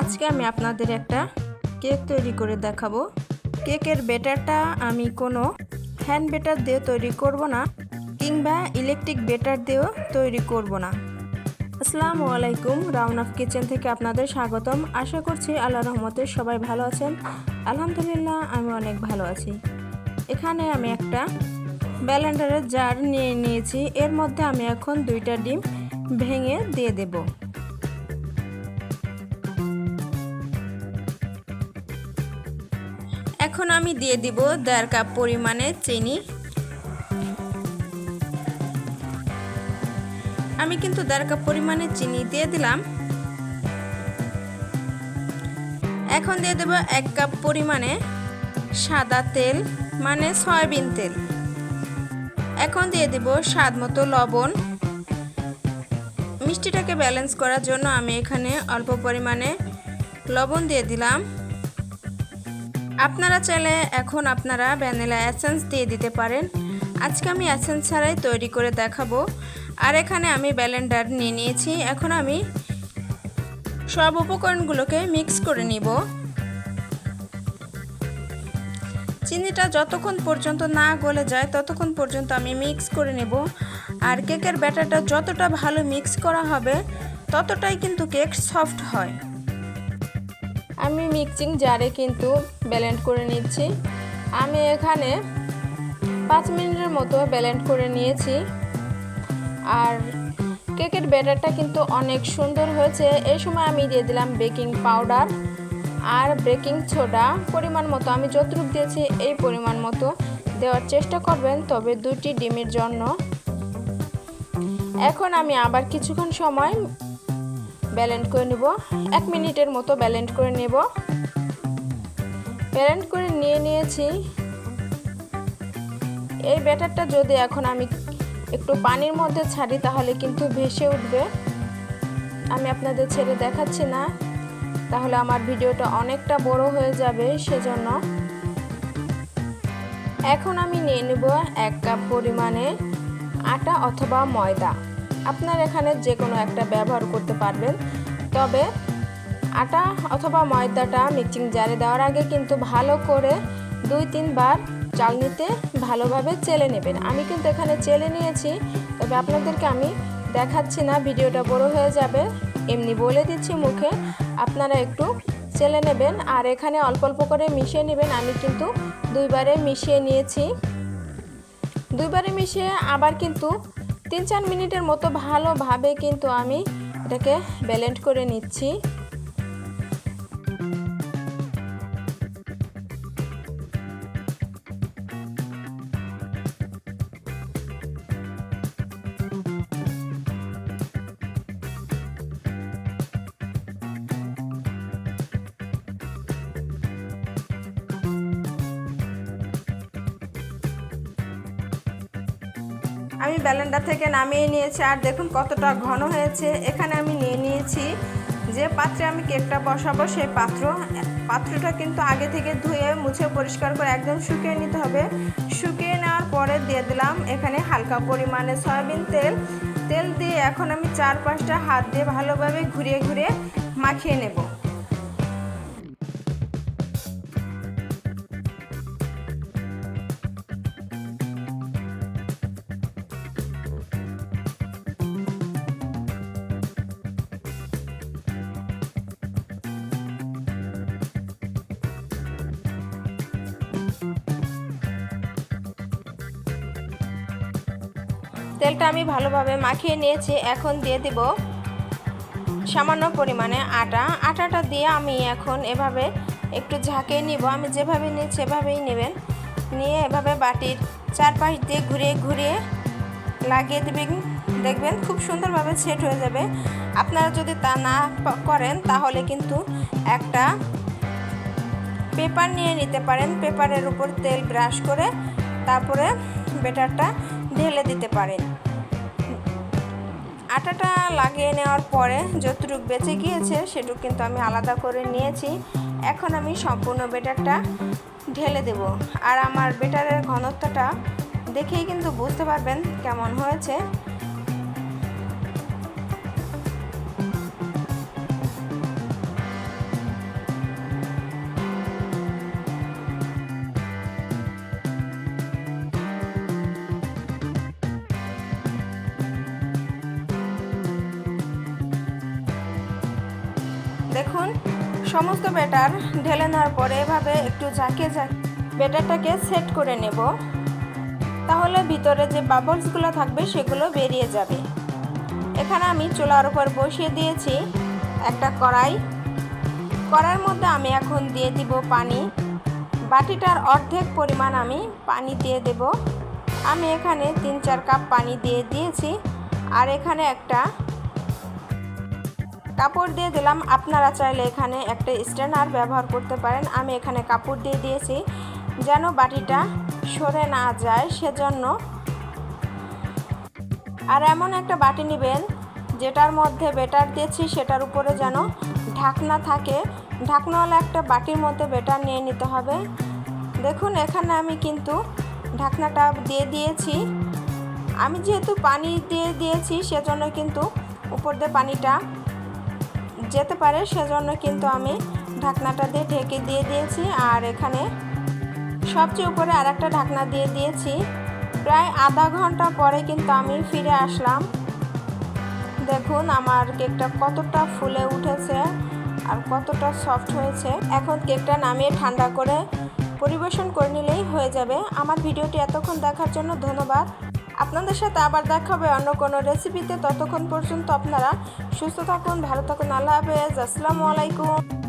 আজকে আমি আপনাদের একটা কেক তৈরি করে দেখাবো। কেকের বেটারটা আমি কোনো হ্যান্ড বেটার দিয়ে তৈরি করব না, কিংবা ইলেকট্রিক বেটার দিয়েও তৈরি করব না। আসসালামু আলাইকুম, রাউন অফ কিচেন থেকে আপনাদের স্বাগতম। আশা করছি আল্লাহ রহমতে সবাই ভালো আছেন। আলহামদুলিল্লাহ, আমি অনেক ভালো আছি। এখানে আমি একটা ব্যালেন্ডারের জার নিয়ে নিয়েছি। এর মধ্যে আমি এখন দুইটা ডিম ভেঙে দিয়ে দেবো। এখন আমি দিয়ে দিব দেড় কাপ পরিমাণে চিনি। আমি কিন্তু দেড় কাপ পরিমাণে চিনি দিয়ে দিলাম। এখন দিয়ে দেব এক কাপ পরিমাণে সাদা তেল মানে সয়াবিন তেল। এখন দিয়ে দেব স্বাদ মতো লবণ। মিষ্টিটাকে ব্যালেন্স করার জন্য আমি এখানে অল্প পরিমাণে লবণ দিয়ে দিলাম। আপনারা চাইলে এখন আপনারা ভ্যানিলা অ্যাসেন্স দিয়ে দিতে পারেন। আজকে আমি অ্যাসেন্স ছাড়াই তৈরি করে দেখাবো। আর এখানে আমি ব্যালেন্ডার নিয়ে নিয়েছি। এখন আমি সব উপকরণগুলোকে মিক্স করে নিব। চিনিটা যতক্ষণ পর্যন্ত না গলে যায়, ততক্ষণ পর্যন্ত আমি মিক্স করে নেব। আর কেকের ব্যাটারটা যতটা ভালো মিক্স করা হবে, ততটাই কিন্তু কেক সফট হয়। আমি মিক্সিং জারে কিন্তু ব্যালেন্ড করে নিচ্ছি। আমি এখানে পাঁচ মিনিটের মতো ব্যালেন্ড করে নিয়েছি। আর কেকের ব্যাটারটা কিন্তু অনেক সুন্দর হয়েছে। এই সময় আমি দিয়ে দিলাম বেকিং পাউডার আর বেকিং সোডা পরিমাণ মতো, আমি যতটুকু দিয়েছি এই পরিমাণ মতো দেওয়ার চেষ্টা করবেন, তবে দুটি ডিমের জন্য। এখন আমি আবার কিছুক্ষণ সময় ব্যালেন্ড করে নেব। এক মিনিটের মতো ব্যালেন্ড করে নেব। ব্যালেন্ড করে নিয়ে নিয়েছি। এই ব্যাটারটা যদি এখন আমি একটু পানির মধ্যে ছাড়ি, তাহলে কিন্তু ভেসে উঠবে। আমি আপনাদের ছেড়ে দেখাচ্ছি না। তাহলে আমার ভিডিওটা অনেকটা বড় হয়ে যাবে, সেজন্য। এখন আমি নিয়ে নেব এক কাপ পরিমাণে আটা অথবা ময়দা। আপনার এখানে যে কোনো একটা ব্যবহার করতে পারবেন। তবে আটা অথবা ময়দাটা মিক্সিং জারে দেওয়ার আগে কিন্তু ভালো করে দুই তিনবার চালনিতে ভালোভাবে চেলে নেবেন। আমি কিন্তু এখানে চেলে নিয়েছি, তবে আপনাদেরকে আমি দেখাচ্ছি না, ভিডিওটা বড় হয়ে যাবে। এমনি বলে দিচ্ছি মুখে, আপনারা একটু চেলে নেবেন আর এখানে অল্প অল্প করে মিশিয়ে নেবেন। আমি কিন্তু দুইবারে মিশিয়ে নিয়েছি। দুইবারে মিশিয়ে আবার কিন্তু তিন চার মিনিটের মতো ভালোভাবে কিন্তু আমি এটাকে ব্যালেন্ট করে নিচ্ছি। আমি ব্যালেন্ডার থেকে নামিয়ে নিয়েছি, আর দেখুন কতটা ঘন হয়েছে। এখানে আমি নিয়ে নিয়েছি যে পাত্রে আমি কেকটা বসাবো, সেই পাত্র। পাত্রটা কিন্তু আগে থেকে ধুয়ে, মুছে, পরিষ্কার করে একদম শুকিয়ে নিতে হবে। শুকিয়ে নেওয়ার পরে দিয়ে দিলাম এখানে হালকা পরিমাণে সয়াবিন তেল। তেল দিয়ে এখন আমি চার পাঁচটা হাত দিয়ে ভালোভাবে ঘুরিয়ে ঘুরিয়ে মাখিয়ে নেব। তেলটা আমি ভালোভাবে মাখিয়ে নিয়েছি। এখন দিয়ে দিব সামান্য পরিমাণে আটা। আটাটা দিয়ে আমি এখন এভাবে একটু ঝাঁকিয়ে নিব। আমি যেভাবে নিই সেভাবেই নেবেন। নিয়ে এভাবে বাটির চারপাশ দিয়ে ঘুরিয়ে ঘুরিয়ে লাগিয়ে দেবেন। দেখবেন খুব সুন্দরভাবে সেট হয়ে যাবে। আপনারা যদি তা না করেন তাহলে কিন্তু একটা পেপার নিয়ে নিতে পারেন। পেপারের উপর তেল ব্রাশ করে তারপরে বেটারটা ঢেলে দিতে পারেন। আটাটা লাগিয়ে নেওয়ার পরে যতটুকু বেঁচে গিয়েছে সেটুক কিন্তু আমি আলাদা করে নিয়েছি। এখন আমি সম্পূর্ণ বেটারটা ঢেলে দেব। আর আমার বেটারের ঘনত্বটা দেখেই কিন্তু বুঝতে পারবেন কেমন হয়েছে। দেখুন, সমস্ত ব্যাটার ঢেলে নেওয়ার পরে এভাবে একটু ঝাঁকে ঝাঁকে ব্যাটারটাকে সেট করে নেব। তাহলে ভিতরে যে বাবলসগুলো থাকবে সেগুলো বেরিয়ে যাবে। এখানে আমি চুলার উপর বসিয়ে দিয়েছি একটা কড়াই। কড়াইয়ের মধ্যে আমি এখন দিয়ে দিব পানি। বাটিটার অর্ধেক পরিমাণ আমি পানি দিয়ে দেব। আমি এখানে তিন চার কাপ পানি দিয়ে দিয়েছি। আর এখানে একটা কাপড় দিয়ে দিলাম। আপনারা চাইলে এখানে একটা স্ট্যান্ডার ব্যবহার করতে পারেন। আমি এখানে কাপড় দিয়ে দিয়েছি। যেন বাটিটা সরে না যায়, সেজন্য। আর এমন একটা বাটি নেবেন, যেটার মধ্যে বেটার দিয়েছি, সেটার উপরে যেন ঢাকনা থাকে। ঢাকনাওয়ালা একটা বাটির মধ্যে বেটার নিয়ে নিতে হবে। দেখুন, এখানে আমি কিন্তু ঢাকনাটা দিয়ে দিয়েছি। আমি যেহেতু পানি দিয়ে দিয়েছি, সেজন্য কিন্তু উপর দিয়ে পানিটা যেতে পারে, সেজন্য কিন্তু আমি ঢাকনাটা দিয়ে ঢেকে দিয়ে দিয়েছি। আর এখানে সবচেয়ে উপরে আর একটা ঢাকনা দিয়ে দিয়েছি। প্রায় আধা ঘণ্টা পরে কিন্তু আমি ফিরে আসলাম। দেখুন, আমার কেকটা কতটা ফুলে উঠেছে আর কতটা সফট হয়েছে। এখন কেকটা নামিয়ে ঠান্ডা করে পরিবেশন করে নিলেই হয়ে যাবে। আমার ভিডিওটি এতক্ষণ দেখার জন্য ধন্যবাদ। আপনাদের সাথে আবার দেখা হবে অন্য কোনো রেসিপিতে ততক্ষণ পর্যন্ত আপনারা সুস্থ থাকুন, ভালো থাকুন। আল্লাহ হাফেজ। আসসালামু আলাইকুম।